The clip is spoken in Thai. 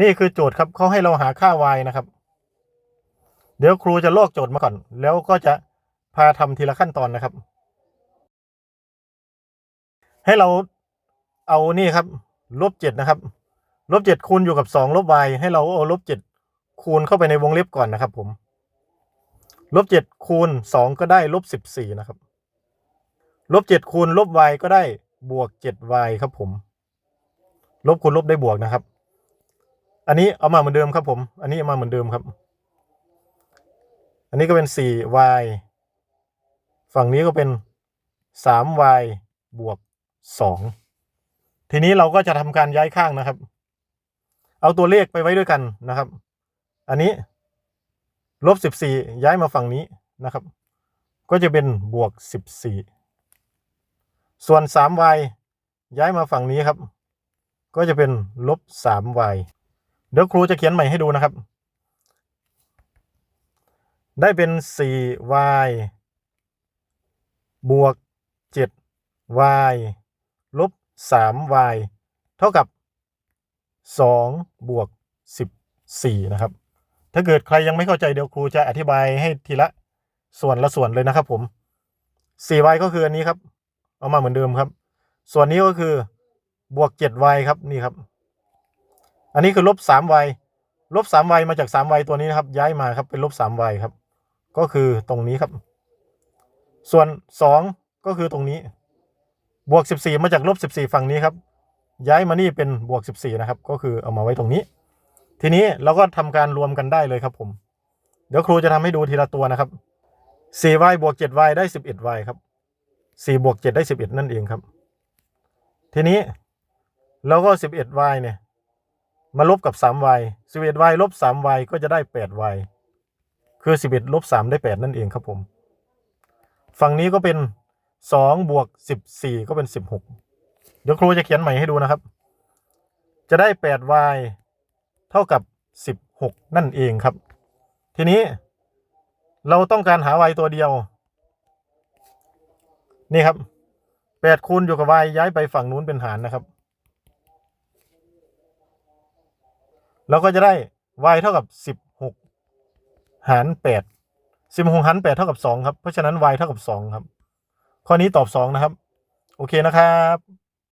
นี่คือโจทย์ครับเขาให้เราหาค่า y นะครับ เดี๋ยวครูจะลอกโจทย์มาก่อน แล้วก็จะพาทำทีละขั้นตอนนะครับ ให้เราเอานี่ครับลบเจ็ดนะครับลบเจ็ดคูณอยู่กับสองลบ y ให้เราเอาลบเจ็ดคูณเข้าไปในวงเล็บก่อนนะครับ ผมลบเจ็ดคูณสองก็ได้ลบสิบสี่นะครับลบเจ็ดคูณลบ y ก็ได้บวกเจ็ด y ครับผม ลบคูณลบได้บวกนะครับ อันนี้เอามาเหมือนเดิมครับผม อันนี้เอามาเหมือนเดิมครับ อันนี้ก็เป็นสี่ y ฝั่งนี้ก็เป็นสาม y บวกสองทีนี้เราก็จะทำการย้ายข้างนะครับ เอาตัวเลขไปไว้ด้วยกันนะครับ อันนี้ลบสิบสี่ย้ายมาฝั่งนี้นะครับ ก็จะเป็นบวกสิบสี่ส่วนสาม y ย้ายมาฝั่งนี้ครับ ก็จะเป็นลบสาม y เดี๋ยวครูจะเขียนใหม่ให้ดูนะครับ ได้เป็นสี่ y บวกเจ็ด y ลบสาม y เท่ากับสองบวกสิบสี่นะครับ ถ้าเกิดใครยังไม่เข้าใจเดี๋ยวครูจะอธิบายให้ทีละส่วนละส่วนเลยนะครับผม 4y ก็คืออันนี้ครับ เอามาเหมือนเดิมครับ ส่วนนี้ก็คือบวก 7y ครับนี่ครับ อันนี้คือลบ 3y ลบ 3y มวัยมาจาก 3y ตัวนี้นะครับ ย้ายมาครับเป็นลบ 3y ครับ ก็คือตรงนี้ครับ ส่วน2ก็คือตรงนี้ บวก14มาจากลบ14ฝั่งนี้ครับ ย้ายมานี่เป็นบวก14นะครับ ก็คือเอามาไว้ตรงนี้ ทีนี้เราก็ทำการรวมกันได้เลยครับผม เดี๋ยวครูจะทำให้ดูทีละตัวนะครับ 4y บวก 7y ได้ 11y ครับ4บวก7ได้11นั่นเองครับ ทีนี้เราก็ 11y เนี่ย มาลบกับ 3y 11y ลบ 3y ก็จะได้ 8y คือ 11ลบ3ได้ 8 นั่นเองครับผม ฝั่งนี้ก็เป็น 2 บวก 14 ก็เป็น 16 เดี๋ยวครูจะเขียนใหม่ให้ดูนะครับ จะได้ 8y เท่ากับ 16 นั่นเองครับ ทีนี้เราต้องการหา y ตัวเดียว นี่ครับ8คูณอยู่กับ y ย้ายไปฝั่งนู้นเป็นหารนะครับ เราก็จะได้ y เท่ากับ16หาร8 16หาร8เท่ากับ2ครับ เพราะฉะนั้น y เท่ากับ2ครับ ข้อนี้ตอบ2นะครับ โอเคนะครับ